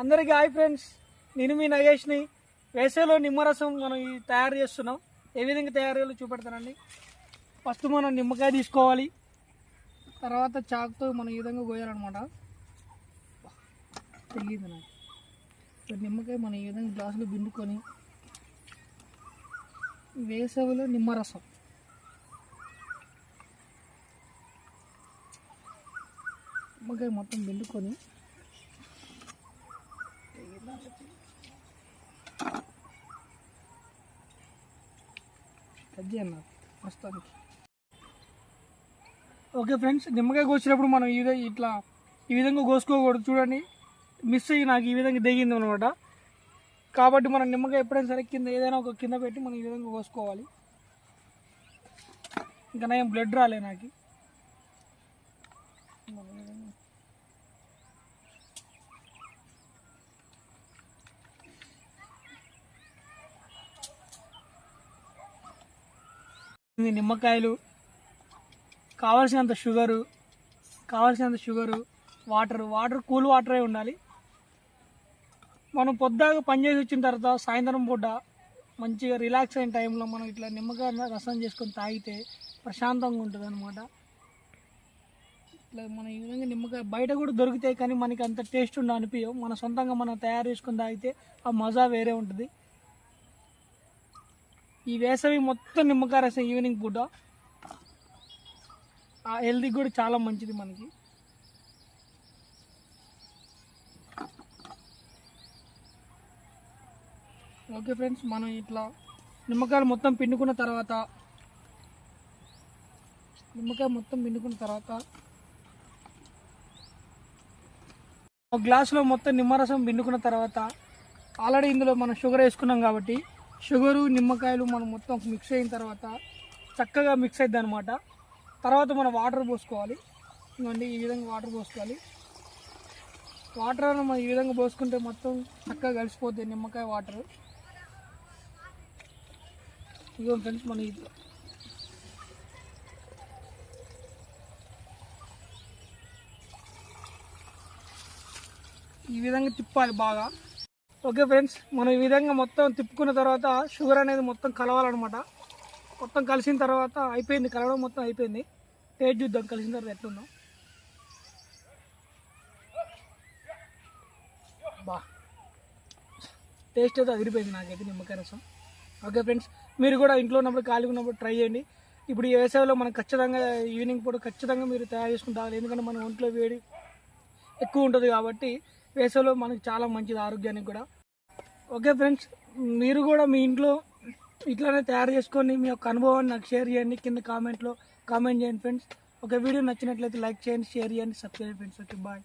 అందరికీ hi friends. నేను మీ నగేష్ని. వేసవిలో నిమ్మరసం మనం ఈ తయారు చేస్తున్నాం. ఏ విధంగా తయారు చేయాలో చూపెడతానండి. ఫస్ట్ మనం నిమ్మకాయ తీసుకోవాలి. తర్వాత చాకుతో మనం ఈ విధంగా కోయాలన్నమాట తెలియదు నాకు. నిమ్మకాయ మనం ఈ విధంగా గ్లాసులో బిండుకొని వేసవిలో నిమ్మరసం. నిమ్మకాయ మొత్తం బిండుకొని కజ్జి ప్రస్తుతానికి. ఓకే ఫ్రెండ్స్ నిమ్మకాయ కోసినప్పుడు మనం ఈ విధంగా ఇట్లా ఈ విధంగా కోసుకోకూడదు. చూడండి మిస్ అయ్యి నాకు ఈ విధంగా దిగింది అనమాట కాబట్టి మనం నిమ్మకాయ ఎప్పుడైనా సరే కింద ఏదైనా ఒక కింద పెట్టి మనం ఈ విధంగా కోసుకోవాలి. ఇంకా నేను బ్లడ్ రాలే నాకు మనం ఈ విధంగా ఇది నిమ్మకాయలు కావాల్సినంత షుగరు కావాల్సినంత షుగరు వాటర్ వాటర్ కూల్ వాటరే ఉండాలి. మనం పొద్దాగా పనిచేసి వచ్చిన తర్వాత సాయంత్రం పూట మంచిగా రిలాక్స్ అయిన టైంలో మనం ఇట్లా నిమ్మకాయ రసం చేసుకొని తాగితే ప్రశాంతంగా ఉంటుంది అనమాట ఇట్లా మన ఈ విధంగా నిమ్మకాయ బయట కూడా దొరుకుతాయి కానీ మనకి అంత టేస్ట్ ఉండ అనిపించవు మన సొంతంగా మనం తయారు చేసుకొని తాగితే ఆ మజా వేరే ఉంటుంది. ఈ వేసవి మొత్తం నిమ్మకాయ రసం ఈవినింగ్ పూట. ఆ హెల్తీకి కూడా చాలా మంచిది మనకి. ఓకే ఫ్రెండ్స్ మనం ఇట్లా నిమ్మకాయలు మొత్తం పిండుకున్న తర్వాత నిమ్మకాయ మొత్తం పిండుకున్న తర్వాత ఒక గ్లాసులో మొత్తం నిమ్మరసం పిండుకున్న తర్వాత ఆల్రెడీ ఇందులో మనం షుగర్ వేసుకున్నాం కాబట్టి షుగరు నిమ్మకాయలు మనం మొత్తం మిక్స్ అయిన తర్వాత చక్కగా మిక్స్ అవుతుంది అనమాట తర్వాత మనం వాటర్ పోసుకోవాలి. ఇవ్వండి ఈ విధంగా వాటర్ పోసుకోవాలి. వాటర్ మనం ఈ విధంగా పోసుకుంటే మొత్తం చక్కగా కలిసిపోతుంది నిమ్మకాయ వాటర్ ఇదో ఫ్రెండ్స్ మన ఇది. ఈ విధంగా తిప్పాలి బాగా. ఓకే ఫ్రెండ్స్ మనం ఈ విధంగా మొత్తం తిప్పుకున్న తర్వాత షుగర్ అనేది మొత్తం కలవాలన్నమాట. మొత్తం కలిసిన తర్వాత అయిపోయింది కలవడం మొత్తం అయిపోయింది. టేస్ట్ చూద్దాం కలిసిన తర్వాత ఎట్లుందో బా. టేస్ట్ అయితే అదిరిపోయింది నాకైతే నిమ్మకాయ రసం. ఓకే ఫ్రెండ్స్ మీరు కూడా ఇంట్లో ఉన్నప్పుడు ఖాళీగా ఉన్నప్పుడు ట్రై చేయండి. ఇప్పుడు ఈ వేసవిలో మనం ఖచ్చితంగా ఈవినింగ్ పూట ఖచ్చితంగా మీరు తయారు చేసుకుని తాగాలి ఎందుకంటే మన ఒంట్లో వేడి ఎక్కువ ఉంటుంది కాబట్టి వేసవిలో మనకి చాలా మంచిది ఆరోగ్యానికి కూడా. ఓకే ఫ్రెండ్స్ మీరు కూడా మీ ఇంట్లో ఇట్లానే తయారు చేసుకొని మీ యొక్క అనుభవాన్ని నాకు షేర్ చేయండి. కింద కామెంట్లో కామెంట్ చేయండి ఫ్రెండ్స్ ఒక వీడియో నచ్చినట్లయితే లైక్ చేయండి షేర్ చేయండి సబ్స్క్రైబ్ ఫ్రెండ్స్ ఓకే బాయ్